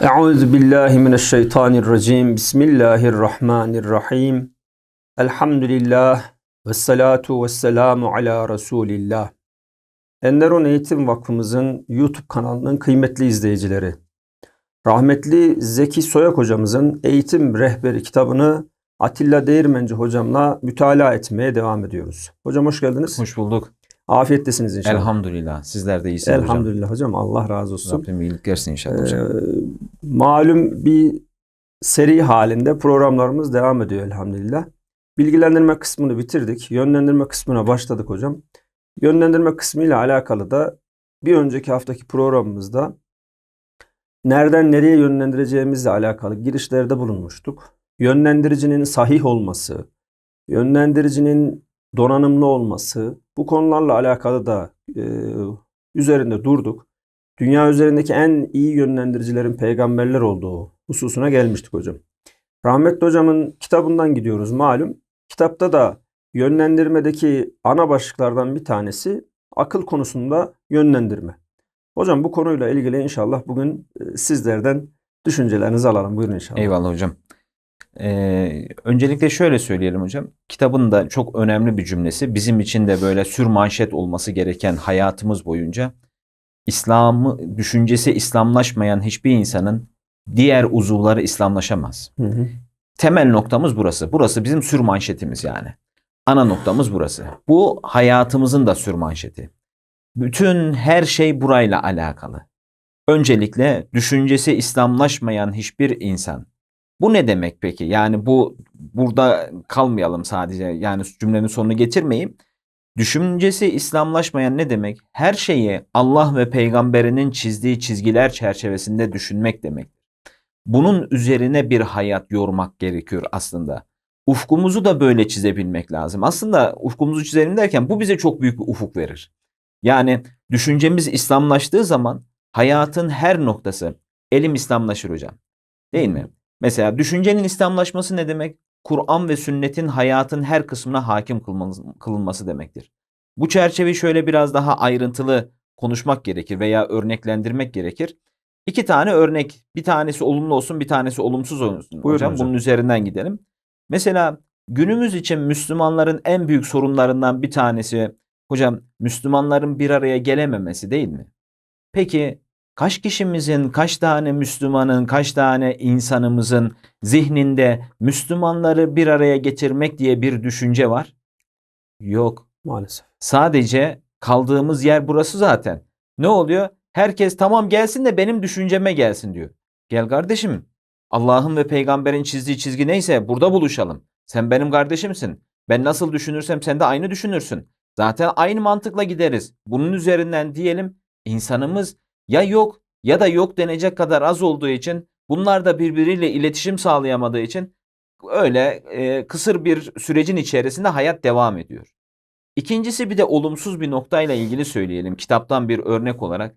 Euzu billahi mineşşeytanirracim. Bismillahirrahmanirrahim. Elhamdülillah ve salatu ve selamu ala Resulillah. Enderun Eğitim Vakfımızın YouTube kanalının kıymetli izleyicileri. Rahmetli Zeki Soyak hocamızın Eğitim Rehberi kitabını Atilla Değirmenci hocamla mütalaa etmeye devam ediyoruz. Hocam hoş geldiniz. Hoş bulduk. Afiyettesiniz inşallah. Elhamdülillah. Sizler de iyisiniz hocam. Elhamdülillah hocam. Allah razı olsun. Rabbim iyilik versin inşallah hocam. Ee, malum bir seri halinde programlarımız devam ediyor elhamdülillah. Bilgilendirme kısmını bitirdik. Yönlendirme kısmına başladık hocam. Yönlendirme kısmıyla alakalı da bir önceki haftaki programımızda nereden nereye yönlendireceğimizle alakalı girişlerde bulunmuştuk. Yönlendiricinin sahih olması, yönlendiricinin donanımlı olması, bu konularla alakalı da e, üzerinde durduk dünya üzerindeki en iyi yönlendiricilerin peygamberler olduğu hususuna gelmiştik hocam. Rahmetli hocamın kitabından gidiyoruz malum. Kitapta da yönlendirmedeki ana başlıklardan bir tanesi akıl konusunda yönlendirme. Hocam bu konuyla ilgili inşallah bugün e, sizlerden düşüncelerinizi alalım. Buyurun inşallah. Eyvallah hocam. Ee, öncelikle şöyle söyleyelim hocam. Kitabın da çok önemli bir cümlesi. Bizim için de böyle sür manşet olması gereken hayatımız boyunca İslam'ı düşüncesi İslamlaşmayan hiçbir insanın diğer uzuvları İslamlaşamaz. Hı hı. Temel noktamız burası. Burası bizim sür manşetimiz yani. Ana noktamız burası. Bu hayatımızın da sür manşeti. Bütün her şey burayla alakalı. Öncelikle düşüncesi İslamlaşmayan hiçbir insan. Bu ne demek peki? Yani bu burada kalmayalım sadece. Yani cümlenin sonunu getirmeyeyim. Düşüncesi İslamlaşmayan ne demek? Her şeyi Allah ve peygamberinin çizdiği çizgiler çerçevesinde düşünmek demek. Bunun üzerine bir hayat yormak gerekiyor aslında. Ufkumuzu da böyle çizebilmek lazım. Aslında ufkumuzu çizelim derken bu bize çok büyük bir ufuk verir. Yani düşüncemiz İslamlaştığı zaman hayatın her noktası elim İslamlaşır hocam. Değil mi? Mesela düşüncenin İslamlaşması ne demek? Kur'an ve sünnetin hayatın her kısmına hakim kılınması demektir. Bu çerçeveyi şöyle biraz daha ayrıntılı konuşmak gerekir veya örneklendirmek gerekir. İki tane örnek, bir tanesi olumlu olsun, bir tanesi olumsuz olsun. Buyurun hocam, hocam. bunun üzerinden gidelim. Mesela günümüz için Müslümanların en büyük sorunlarından bir tanesi hocam Müslümanların bir araya gelememesi değil mi? Peki kaç kişimizin, kaç tane Müslümanın, kaç tane insanımızın zihninde Müslümanları bir araya getirmek diye bir düşünce var? Yok. Maalesef. Sadece kaldığımız yer burası zaten. Ne oluyor? Herkes tamam gelsin de benim düşünceme gelsin diyor. Gel kardeşim. Allah'ın ve peygamberin çizdiği çizgi neyse burada buluşalım. Sen benim kardeşimsin. Ben nasıl düşünürsem sen de aynı düşünürsün. Zaten aynı mantıkla gideriz. Bunun üzerinden diyelim insanımız ya yok ya da yok denecek kadar az olduğu için bunlar da birbiriyle iletişim sağlayamadığı için öyle e, kısır bir sürecin içerisinde hayat devam ediyor. İkincisi bir de olumsuz bir noktayla ilgili söyleyelim kitaptan bir örnek olarak.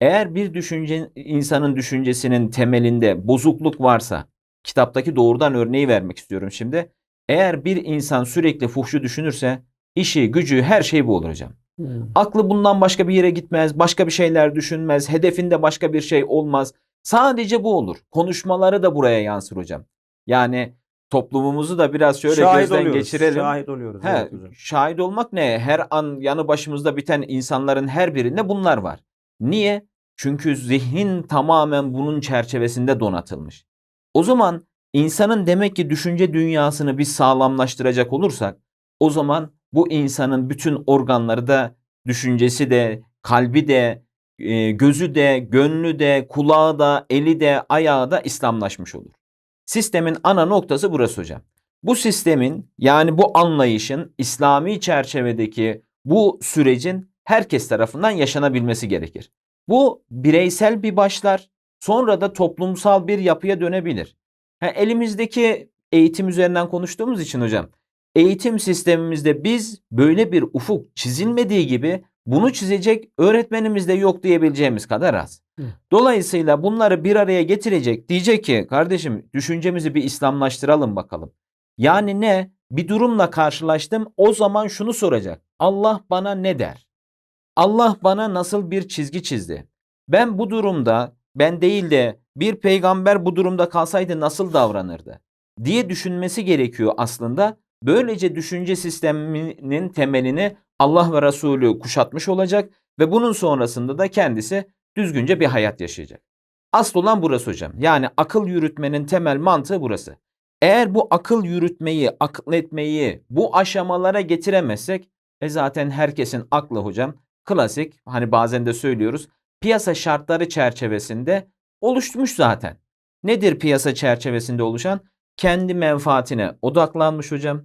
Eğer bir düşünce insanın düşüncesinin temelinde bozukluk varsa kitaptaki doğrudan örneği vermek istiyorum şimdi. Eğer bir insan sürekli fuhşu düşünürse işi, gücü, her şey bu olur hocam. Hı. Aklı bundan başka bir yere gitmez, başka bir şeyler düşünmez, hedefinde başka bir şey olmaz. Sadece bu olur. Konuşmaları da buraya yansır hocam. Yani toplumumuzu da biraz şöyle Şahit gözden oluyoruz. geçirelim. Şahit oluyoruz. He, evet hocam. şahit olmak ne? Her an yanı başımızda biten insanların her birinde bunlar var. Niye? Çünkü zihnin tamamen bunun çerçevesinde donatılmış. O zaman insanın demek ki düşünce dünyasını biz sağlamlaştıracak olursak o zaman bu insanın bütün organları da düşüncesi de, kalbi de, e, gözü de, gönlü de, kulağı da, eli de, ayağı da İslamlaşmış olur. Sistemin ana noktası burası hocam. Bu sistemin yani bu anlayışın İslami çerçevedeki bu sürecin herkes tarafından yaşanabilmesi gerekir. Bu bireysel bir başlar, sonra da toplumsal bir yapıya dönebilir. Ha, elimizdeki eğitim üzerinden konuştuğumuz için hocam, eğitim sistemimizde biz böyle bir ufuk çizilmediği gibi bunu çizecek öğretmenimiz de yok diyebileceğimiz kadar az. Hı. Dolayısıyla bunları bir araya getirecek diyecek ki kardeşim düşüncemizi bir İslamlaştıralım bakalım. Yani ne? Bir durumla karşılaştım o zaman şunu soracak. Allah bana ne der? Allah bana nasıl bir çizgi çizdi? Ben bu durumda ben değil de bir peygamber bu durumda kalsaydı nasıl davranırdı diye düşünmesi gerekiyor aslında. Böylece düşünce sisteminin temelini Allah ve Resulü kuşatmış olacak ve bunun sonrasında da kendisi düzgünce bir hayat yaşayacak. Asıl olan burası hocam. Yani akıl yürütmenin temel mantığı burası. Eğer bu akıl yürütmeyi, akletmeyi bu aşamalara getiremezsek e zaten herkesin aklı hocam klasik hani bazen de söylüyoruz piyasa şartları çerçevesinde oluşmuş zaten. Nedir piyasa çerçevesinde oluşan? Kendi menfaatine odaklanmış hocam.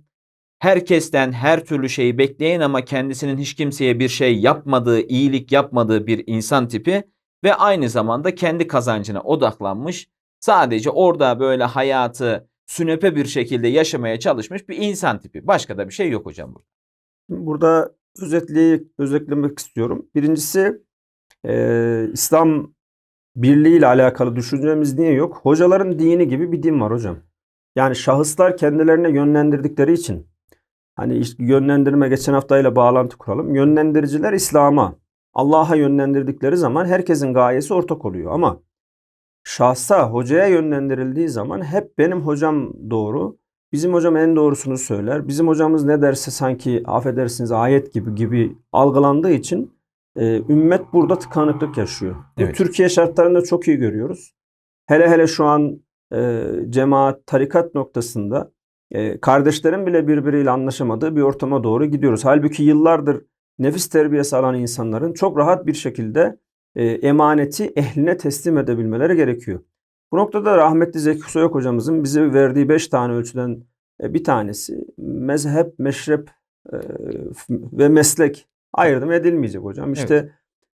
Herkesten her türlü şeyi bekleyen ama kendisinin hiç kimseye bir şey yapmadığı, iyilik yapmadığı bir insan tipi ve aynı zamanda kendi kazancına odaklanmış. Sadece orada böyle hayatı sünepe bir şekilde yaşamaya çalışmış bir insan tipi. Başka da bir şey yok hocam burada. Burada özetleyip özetlemek istiyorum. Birincisi e, İslam birliği ile alakalı düşüncemiz niye yok? Hocaların dini gibi bir din var hocam. Yani şahıslar kendilerine yönlendirdikleri için hani yönlendirme geçen haftayla bağlantı kuralım. Yönlendiriciler İslam'a, Allah'a yönlendirdikleri zaman herkesin gayesi ortak oluyor ama şahsa, hocaya yönlendirildiği zaman hep benim hocam doğru, bizim hocam en doğrusunu söyler, bizim hocamız ne derse sanki affedersiniz ayet gibi gibi algılandığı için e, ümmet burada tıkanıklık yaşıyor. Evet. Türkiye şartlarında çok iyi görüyoruz. Hele hele şu an e, cemaat, tarikat noktasında e, kardeşlerin bile birbiriyle anlaşamadığı bir ortama doğru gidiyoruz. Halbuki yıllardır nefis terbiyesi alan insanların çok rahat bir şekilde e, emaneti ehline teslim edebilmeleri gerekiyor. Bu noktada rahmetli Zeki Soyak hocamızın bize verdiği beş tane ölçüden e, bir tanesi mezhep, meşrep e, ve meslek ayırdım edilmeyecek hocam. İşte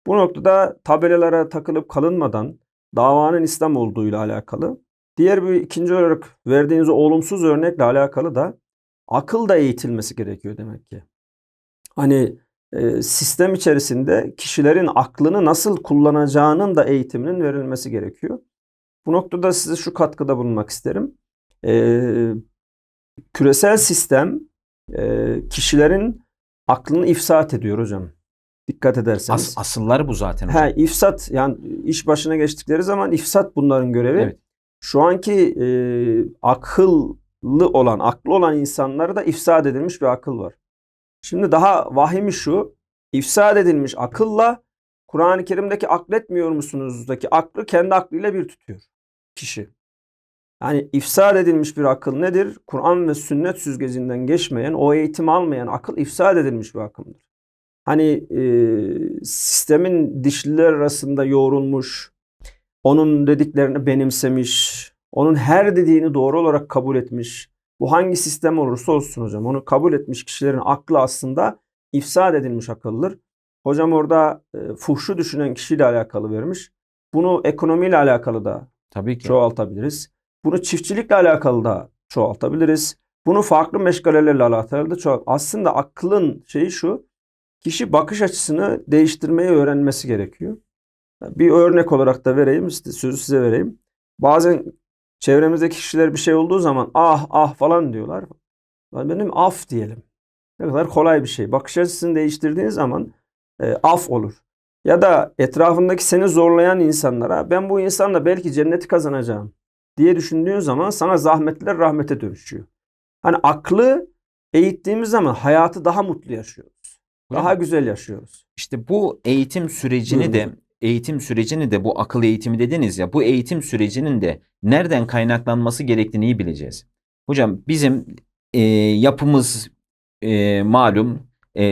bu noktada tabelalara takılıp kalınmadan davanın İslam olduğuyla alakalı. Diğer bir ikinci olarak verdiğiniz olumsuz örnekle alakalı da akıl da eğitilmesi gerekiyor demek ki. Hani e, sistem içerisinde kişilerin aklını nasıl kullanacağının da eğitiminin verilmesi gerekiyor. Bu noktada size şu katkıda bulunmak isterim. E, küresel sistem e, kişilerin aklını ifsat ediyor hocam. Dikkat ederseniz. As, asılları bu zaten hocam. He, ifsat yani iş başına geçtikleri zaman ifsat bunların görevi. Evet. Şu anki e, akıllı olan, aklı olan insanlara da ifsad edilmiş bir akıl var. Şimdi daha vahimi şu, ifsad edilmiş akılla Kur'an-ı Kerim'deki akletmiyor musunuzdaki aklı kendi aklıyla bir tutuyor kişi. Yani ifsad edilmiş bir akıl nedir? Kur'an ve sünnet süzgecinden geçmeyen, o eğitim almayan akıl ifsad edilmiş bir akımdır. Hani e, sistemin dişliler arasında yoğrulmuş, onun dediklerini benimsemiş, onun her dediğini doğru olarak kabul etmiş. Bu hangi sistem olursa olsun hocam. Onu kabul etmiş kişilerin aklı aslında ifsad edilmiş akıldır. Hocam orada e, fuhşu düşünen kişiyle alakalı vermiş. Bunu ekonomiyle alakalı da Tabii ki. çoğaltabiliriz. Bunu çiftçilikle alakalı da çoğaltabiliriz. Bunu farklı meşgalelerle alakalı da çoğalt. Aslında aklın şeyi şu. Kişi bakış açısını değiştirmeyi öğrenmesi gerekiyor. Bir örnek olarak da vereyim, sözü size vereyim. Bazen çevremizdeki kişiler bir şey olduğu zaman ah ah falan diyorlar. Ben Benim af diyelim. Ne kadar kolay bir şey. Bakış açısını değiştirdiğin zaman e, af olur. Ya da etrafındaki seni zorlayan insanlara ben bu insanla belki cenneti kazanacağım diye düşündüğün zaman sana zahmetler rahmete dönüşüyor. Hani aklı eğittiğimiz zaman hayatı daha mutlu yaşıyoruz. Daha güzel yaşıyoruz. İşte bu eğitim sürecini Buyurun de. Eğitim sürecini de bu akıl eğitimi dediniz ya bu eğitim sürecinin de nereden kaynaklanması gerektiğini iyi bileceğiz. Hocam bizim e, yapımız e, malum e,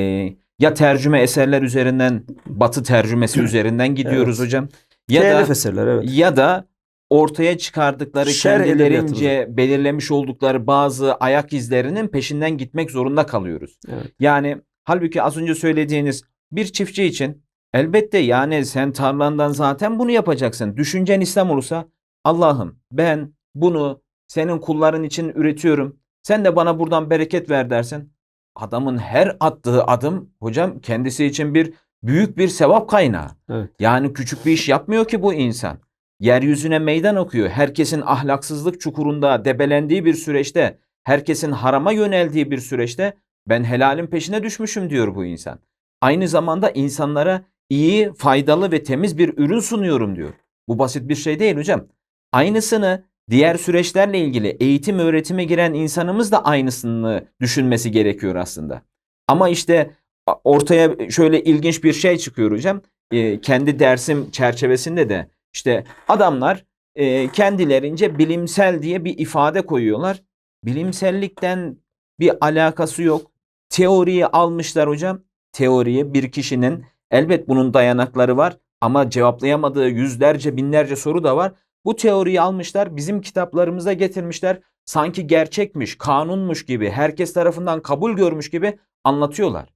ya tercüme eserler üzerinden Batı tercümesi üzerinden gidiyoruz Evet. hocam ya Telif da eserler evet. ya da ortaya çıkardıkları Şer kendilerince belirlemiş oldukları bazı ayak izlerinin peşinden gitmek zorunda kalıyoruz. Evet. Yani halbuki az önce söylediğiniz bir çiftçi için elbette yani sen tarlandan zaten bunu yapacaksın. Düşüncen İslam olursa Allah'ım ben bunu senin kulların için üretiyorum. Sen de bana buradan bereket ver dersin. Adamın her attığı adım hocam kendisi için bir büyük bir sevap kaynağı. Evet. Yani küçük bir iş yapmıyor ki bu insan. Yeryüzüne meydan okuyor. Herkesin ahlaksızlık çukurunda debelendiği bir süreçte, herkesin harama yöneldiği bir süreçte ben helalin peşine düşmüşüm diyor bu insan. Aynı zamanda insanlara iyi, faydalı ve temiz bir ürün sunuyorum diyor. Bu basit bir şey değil hocam. Aynısını diğer süreçlerle ilgili eğitim öğretime giren insanımız da aynısını düşünmesi gerekiyor aslında. Ama işte ortaya şöyle ilginç bir şey çıkıyor hocam. Ee, kendi dersim çerçevesinde de işte adamlar e, kendilerince bilimsel diye bir ifade koyuyorlar. Bilimsellikten bir alakası yok. Teoriyi almışlar hocam. Teoriye bir kişinin elbet bunun dayanakları var ama cevaplayamadığı yüzlerce binlerce soru da var. Bu teoriyi almışlar bizim kitaplarımıza getirmişler. Sanki gerçekmiş, kanunmuş gibi, herkes tarafından kabul görmüş gibi anlatıyorlar.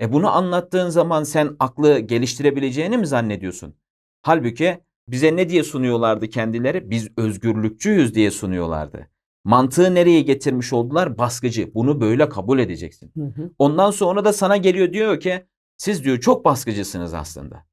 E bunu anlattığın zaman sen aklı geliştirebileceğini mi zannediyorsun? Halbuki bize ne diye sunuyorlardı kendileri? Biz özgürlükçüyüz diye sunuyorlardı. Mantığı nereye getirmiş oldular? Baskıcı. Bunu böyle kabul edeceksin. Ondan sonra da sana geliyor diyor ki siz diyor çok baskıcısınız aslında.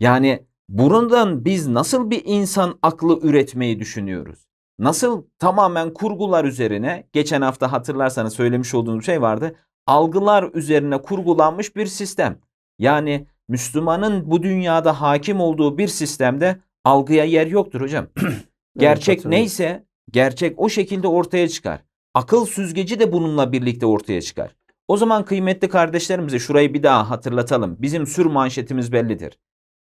Yani bundan biz nasıl bir insan aklı üretmeyi düşünüyoruz? Nasıl tamamen kurgular üzerine geçen hafta hatırlarsanız söylemiş olduğum şey vardı. Algılar üzerine kurgulanmış bir sistem. Yani Müslümanın bu dünyada hakim olduğu bir sistemde algıya yer yoktur hocam. Gerçek katılıyorum. neyse gerçek o şekilde ortaya çıkar. Akıl süzgeci de bununla birlikte ortaya çıkar. O zaman kıymetli kardeşlerimize şurayı bir daha hatırlatalım. Bizim sür manşetimiz bellidir.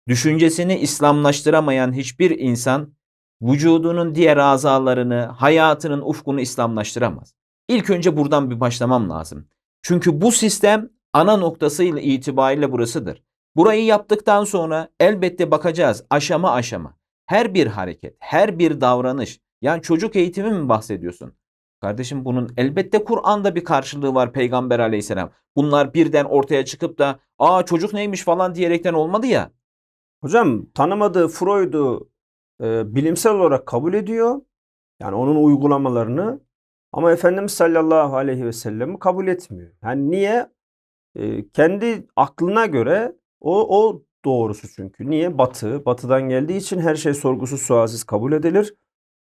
Düşüncesini İslamlaştıramayan hiçbir insan vücudunun diğer azalarını, hayatının ufkunu İslamlaştıramaz. İlk önce buradan bir başlamam lazım. Çünkü bu sistem ana noktasıyla itibariyle burasıdır. Burayı yaptıktan sonra elbette bakacağız aşama aşama. Her bir hareket, her bir davranış. Yani çocuk eğitimi mi bahsediyorsun? Kardeşim bunun elbette Kur'an'da bir karşılığı var Peygamber aleyhisselam. Bunlar birden ortaya çıkıp da aa çocuk neymiş falan diyerekten olmadı ya. Hocam tanımadığı Freud'u e, bilimsel olarak kabul ediyor. Yani onun uygulamalarını ama Efendimiz sallallahu aleyhi ve sellem'i kabul etmiyor. Yani niye? E, kendi aklına göre o, o doğrusu çünkü. Niye? Batı. Batıdan geldiği için her şey sorgusuz sualsiz kabul edilir.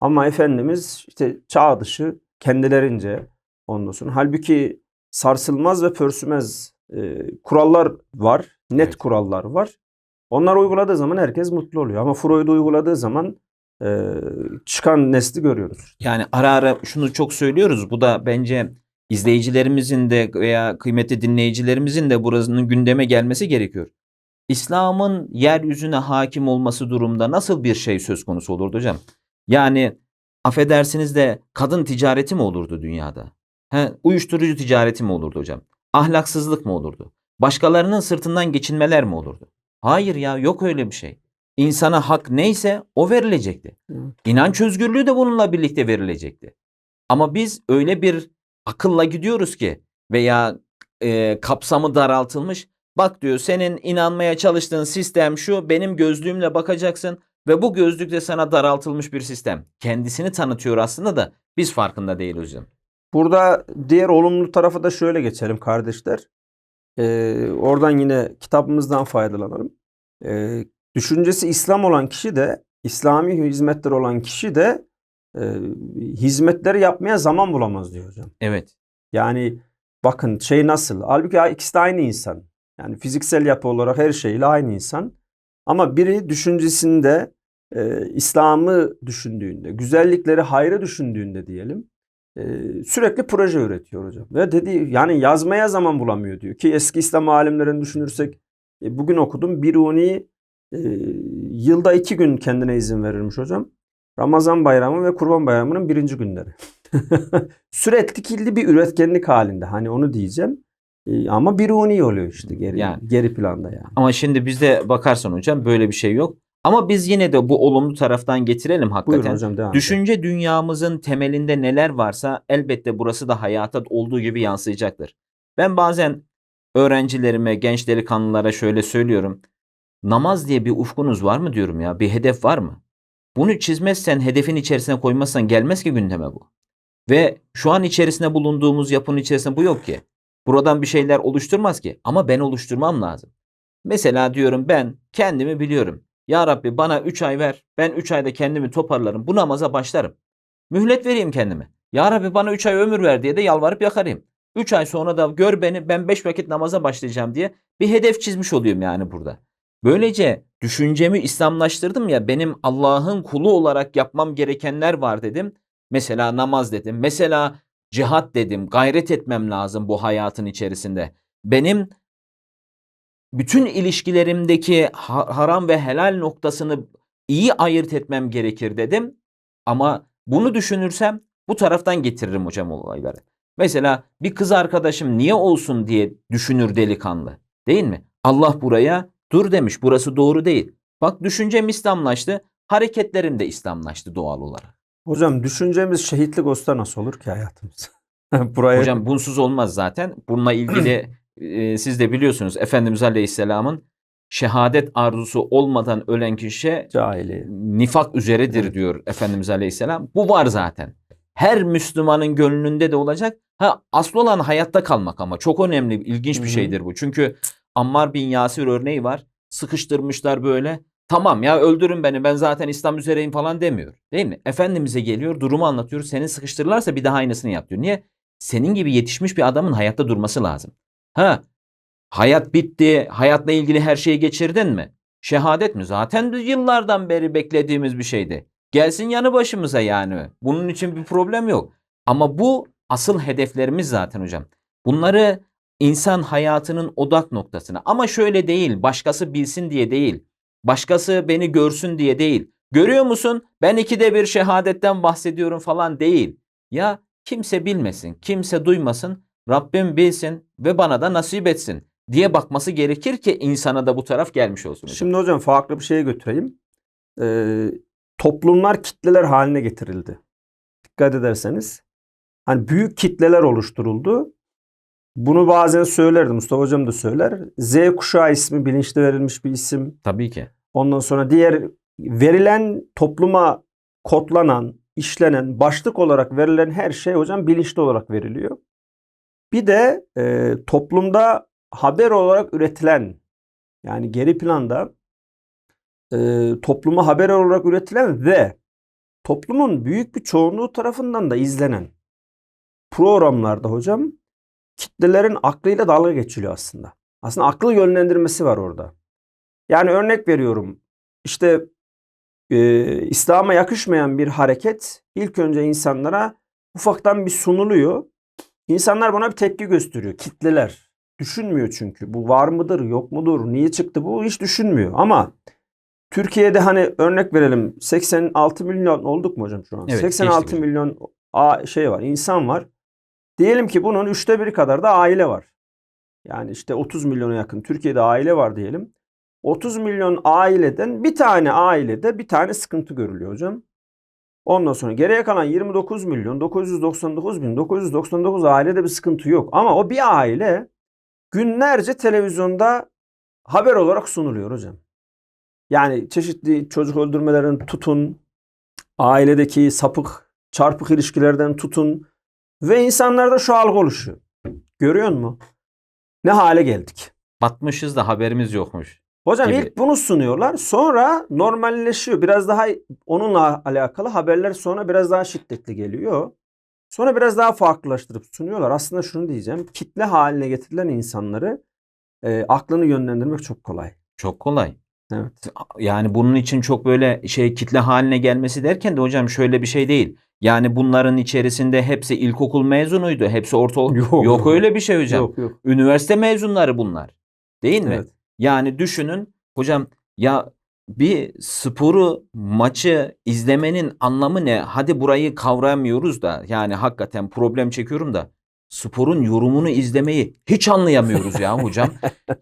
Ama Efendimiz işte çağ dışı kendilerince ondan sonra. Halbuki sarsılmaz ve pörsümez e, kurallar var. Net Evet. kurallar var. Onlar uyguladığı zaman herkes mutlu oluyor. Ama Freud uyguladığı zaman e, çıkan nesli görüyoruz. Yani ara ara şunu çok söylüyoruz. Bu da bence izleyicilerimizin de veya kıymetli dinleyicilerimizin de burasının gündeme gelmesi gerekiyor. İslam'ın yeryüzüne hakim olması durumda nasıl bir şey söz konusu olurdu hocam? Yani affedersiniz de kadın ticareti mi olurdu dünyada? He, uyuşturucu ticareti mi olurdu hocam? Ahlaksızlık mı olurdu? Başkalarının sırtından geçinmeler mi olurdu? Hayır ya yok öyle bir şey. İnsana hak neyse o verilecekti. İnanç özgürlüğü de bununla birlikte verilecekti. Ama biz öyle bir akılla gidiyoruz ki veya e, kapsamı daraltılmış. Bak diyor senin inanmaya çalıştığın sistem şu benim gözlüğümle bakacaksın ve bu gözlük de sana daraltılmış bir sistem. Kendisini tanıtıyor aslında da biz farkında değiliz hocam. Burada diğer olumlu tarafı da şöyle geçelim kardeşler. Ee, oradan yine kitabımızdan faydalanalım. Ee, düşüncesi İslam olan kişi de, İslami hizmetler olan kişi de e, hizmetleri yapmaya zaman bulamaz diyor hocam. Evet. Yani bakın şey nasıl? Halbuki ikisi de aynı insan. Yani fiziksel yapı olarak her şeyle aynı insan. Ama biri düşüncesinde e, İslam'ı düşündüğünde, güzellikleri, hayrı düşündüğünde diyelim e, sürekli proje üretiyor hocam. Ve dedi yani yazmaya zaman bulamıyor diyor ki eski İslam alimlerini düşünürsek e, bugün okudum Biruni e, yılda iki gün kendine izin verirmiş hocam. Ramazan bayramı ve Kurban bayramının birinci günleri. Sürekli bir üretkenlik halinde. Hani onu diyeceğim. E, ama Biruni oluyor işte geri, Yani. geri planda yani. Ama şimdi bizde bakarsan hocam böyle bir şey yok. Ama biz yine de bu olumlu taraftan getirelim hakikaten. Buyurun hocam devam. Düşünce dünyamızın temelinde neler varsa elbette burası da hayata olduğu gibi yansıyacaktır. Ben bazen öğrencilerime, genç delikanlılara şöyle söylüyorum. Namaz diye bir ufkunuz var mı diyorum ya, bir hedef var mı? Bunu çizmezsen, hedefin içerisine koymazsan gelmez ki gündeme bu. Ve şu an içerisinde bulunduğumuz yapının içerisinde bu yok ki. Buradan bir şeyler oluşturmaz ki ama ben oluşturmam lazım. Mesela diyorum ben kendimi biliyorum. Ya Rabbi bana 3 ay ver. Ben 3 ayda kendimi toparlarım. Bu namaza başlarım. Mühlet vereyim kendime. Ya Rabbi bana 3 ay ömür ver diye de yalvarıp yakarayım. 3 ay sonra da gör beni ben 5 vakit namaza başlayacağım diye bir hedef çizmiş oluyorum yani burada. Böylece düşüncemi İslamlaştırdım ya benim Allah'ın kulu olarak yapmam gerekenler var dedim. Mesela namaz dedim. Mesela cihat dedim. Gayret etmem lazım bu hayatın içerisinde. Benim bütün ilişkilerimdeki ha- haram ve helal noktasını iyi ayırt etmem gerekir dedim. Ama bunu düşünürsem bu taraftan getiririm hocam olayları. Mesela bir kız arkadaşım niye olsun diye düşünür delikanlı. Değil mi? Allah buraya dur demiş. Burası doğru değil. Bak düşüncem İslamlaştı. Hareketlerim de İslamlaştı doğal olarak. Hocam düşüncemiz şehitlik olsa nasıl olur ki hayatımız? Buraya Hocam bunsuz olmaz zaten. Bununla ilgili e, siz de biliyorsunuz Efendimiz Aleyhisselam'ın şehadet arzusu olmadan ölen kişi cahiliye. nifak üzeredir Evet. diyor Efendimiz Aleyhisselam. Bu var zaten. Her Müslümanın gönlünde de olacak. Ha asıl olan hayatta kalmak ama çok önemli, ilginç Hı bir hı. şeydir bu. Çünkü Ammar bin Yasir örneği var. Sıkıştırmışlar böyle. Tamam ya öldürün beni ben zaten İslam üzereyim falan demiyor. Değil mi? Efendimiz'e geliyor durumu anlatıyor. Seni sıkıştırırlarsa bir daha aynısını yap diyor. Niye? Senin gibi yetişmiş bir adamın hayatta durması lazım. Ha hayat bitti. Hayatla ilgili her şeyi geçirdin mi? Şehadet mi? Zaten yıllardan beri beklediğimiz bir şeydi. Gelsin yanı başımıza yani. Bunun için bir problem yok. Ama bu asıl hedeflerimiz zaten hocam. Bunları insan hayatının odak noktasına ama şöyle değil, başkası bilsin diye değil. Başkası beni görsün diye değil. Görüyor musun? Ben ikide bir şehadetten bahsediyorum falan değil. Ya kimse bilmesin, kimse duymasın, Rabbim bilsin ve bana da nasip etsin diye bakması gerekir ki insana da bu taraf gelmiş olsun. hocam. Şimdi hocam farklı bir şeye götüreyim. Ee, toplumlar kitleler haline getirildi. Dikkat ederseniz. Hani büyük kitleler oluşturuldu. Bunu bazen söylerdi. Mustafa Hocam da söyler. Z kuşağı ismi bilinçli verilmiş bir isim. Tabii ki. Ondan sonra diğer verilen topluma kodlanan, işlenen, başlık olarak verilen her şey hocam bilinçli olarak veriliyor. Bir de e, toplumda haber olarak üretilen yani geri planda e, topluma haber olarak üretilen ve toplumun büyük bir çoğunluğu tarafından da izlenen programlarda hocam kitlelerin aklıyla dalga geçiliyor aslında. Aslında akıl yönlendirmesi var orada. Yani örnek veriyorum. İşte e, İslam'a yakışmayan bir hareket ilk önce insanlara ufaktan bir sunuluyor. İnsanlar buna bir tepki gösteriyor. Kitleler. Düşünmüyor çünkü. Bu var mıdır, yok mudur, niye çıktı bu hiç düşünmüyor. Ama Türkiye'de hani örnek verelim 86 milyon olduk mu hocam şu an? Evet, 86 geçtik. milyon a- şey var, insan var. Diyelim ki bunun üçte biri kadar da aile var. Yani işte 30 milyona yakın Türkiye'de aile var diyelim. 30 milyon aileden bir tane ailede bir tane sıkıntı görülüyor hocam. Ondan sonra geriye kalan 29 milyon 999 bin 999 ailede bir sıkıntı yok. Ama o bir aile günlerce televizyonda haber olarak sunuluyor hocam. Yani çeşitli çocuk öldürmelerin tutun, ailedeki sapık, çarpık ilişkilerden tutun ve insanlarda şu algı oluşuyor. Görüyor musun? Ne hale geldik? Batmışız da haberimiz yokmuş. Hocam gibi. ilk bunu sunuyorlar. Sonra normalleşiyor. Biraz daha onunla alakalı haberler sonra biraz daha şiddetli geliyor. Sonra biraz daha farklılaştırıp sunuyorlar. Aslında şunu diyeceğim. Kitle haline getirilen insanları e, aklını yönlendirmek çok kolay. Çok kolay. Evet. Yani bunun için çok böyle şey kitle haline gelmesi derken de hocam şöyle bir şey değil. Yani bunların içerisinde hepsi ilkokul mezunuydu. Hepsi ortaokul. Yok. Yok, öyle bir şey hocam. Yok yok. Üniversite mezunları bunlar. Değil mi? Evet. Yani düşünün hocam ya bir sporu maçı izlemenin anlamı ne? Hadi burayı kavramıyoruz da yani hakikaten problem çekiyorum da sporun yorumunu izlemeyi hiç anlayamıyoruz ya hocam.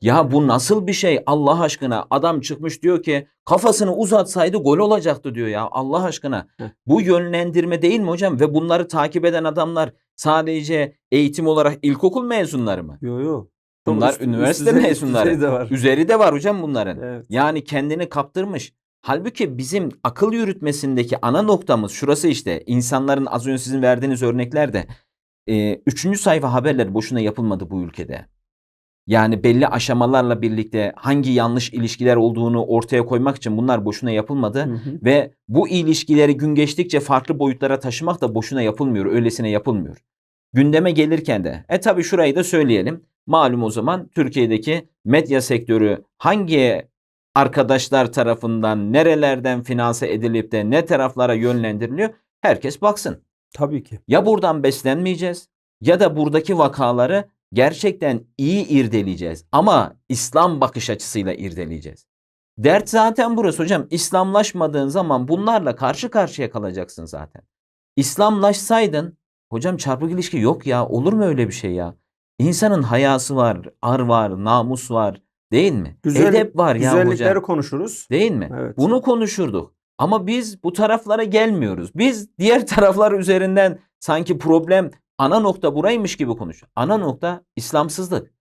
ya bu nasıl bir şey Allah aşkına adam çıkmış diyor ki kafasını uzatsaydı gol olacaktı diyor ya Allah aşkına. Bu yönlendirme değil mi hocam? Ve bunları takip eden adamlar sadece eğitim olarak ilkokul mezunları mı? Yok yok. Bunlar Üst- üniversite üst mezunları. düzey de var. Üzeri de var hocam bunların. Evet. Yani kendini kaptırmış. Halbuki bizim akıl yürütmesindeki ana noktamız şurası işte. İnsanların az önce sizin verdiğiniz örneklerde e, üçüncü sayfa haberler boşuna yapılmadı bu ülkede. Yani belli aşamalarla birlikte hangi yanlış ilişkiler olduğunu ortaya koymak için bunlar boşuna yapılmadı. Hı hı. Ve bu ilişkileri gün geçtikçe farklı boyutlara taşımak da boşuna yapılmıyor. Öylesine yapılmıyor. Gündeme gelirken de e tabi şurayı da söyleyelim. Malum o zaman Türkiye'deki medya sektörü hangi arkadaşlar tarafından nerelerden finanse edilip de ne taraflara yönlendiriliyor herkes baksın. Tabii ki. Ya buradan beslenmeyeceğiz ya da buradaki vakaları gerçekten iyi irdeleyeceğiz. Ama İslam bakış açısıyla irdeleyeceğiz. Dert zaten burası hocam. İslamlaşmadığın zaman bunlarla karşı karşıya kalacaksın zaten. İslamlaşsaydın hocam çarpık ilişki yok ya. Olur mu öyle bir şey ya? İnsanın hayası var, ar var, namus var değil mi? Güzel- Edep var ya hocam. Güzellikleri konuşuruz. Değil mi? Evet. Bunu konuşurduk. Ama biz bu taraflara gelmiyoruz. Biz diğer taraflar üzerinden sanki problem ana nokta buraymış gibi konuşuyor. Ana nokta İslamsızlık.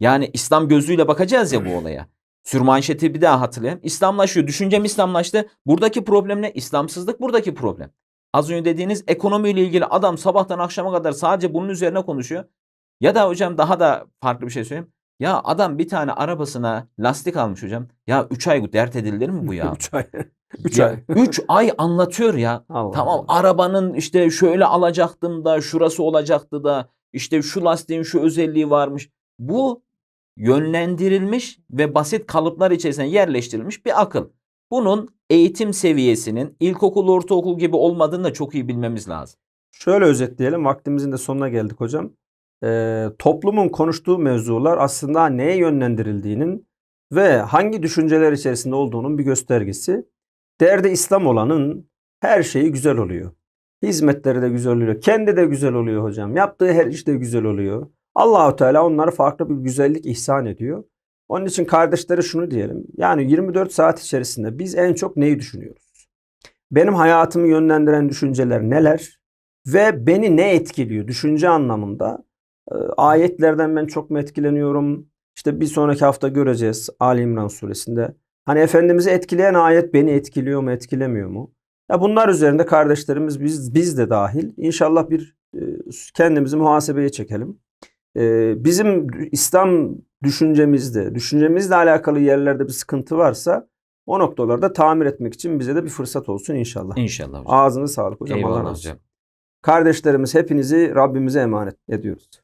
Yani İslam gözüyle bakacağız ya bu olaya. Sürmanşeti bir daha hatırlayalım. İslamlaşıyor. Düşüncem İslamlaştı. Buradaki problem ne? İslamsızlık buradaki problem. Az önce dediğiniz ekonomiyle ilgili adam sabahtan akşama kadar sadece bunun üzerine konuşuyor. Ya da hocam daha da farklı bir şey söyleyeyim. Ya adam bir tane arabasına lastik almış hocam. Ya 3 ay dert edilir mi bu ya? 3 ay. 3 Ya, ay. üç ay anlatıyor ya. Allah Tamam Allah. arabanın işte şöyle alacaktım da şurası olacaktı da işte şu lastiğin şu özelliği varmış. Bu yönlendirilmiş ve basit kalıplar içerisine yerleştirilmiş bir akıl. Bunun eğitim seviyesinin ilkokul, ortaokul gibi olmadığını da çok iyi bilmemiz lazım. Şöyle özetleyelim. Vaktimizin de sonuna geldik hocam. Ee, toplumun konuştuğu mevzular aslında neye yönlendirildiğinin ve hangi düşünceler içerisinde olduğunun bir göstergesi. Derdi İslam olanın her şeyi güzel oluyor. Hizmetleri de güzel oluyor. Kendi de güzel oluyor hocam. Yaptığı her iş de güzel oluyor. Allahu Teala onlara farklı bir güzellik ihsan ediyor. Onun için kardeşlere şunu diyelim. Yani 24 saat içerisinde biz en çok neyi düşünüyoruz? Benim hayatımı yönlendiren düşünceler neler? Ve beni ne etkiliyor düşünce anlamında? Ee, ayetlerden ben çok mu etkileniyorum? İşte bir sonraki hafta göreceğiz Ali İmran suresinde. Hani Efendimiz'i etkileyen ayet beni etkiliyor mu, etkilemiyor mu? Ya bunlar üzerinde kardeşlerimiz biz biz de dahil inşallah bir e, kendimizi muhasebeye çekelim. E, bizim İslam düşüncemizde, düşüncemizle alakalı yerlerde bir sıkıntı varsa o noktalarda tamir etmek için bize de bir fırsat olsun inşallah. İnşallah hocam. Ağzına sağlık hocam. Allah Eyvallah olsun. hocam. Kardeşlerimiz hepinizi Rabbimize emanet ediyoruz.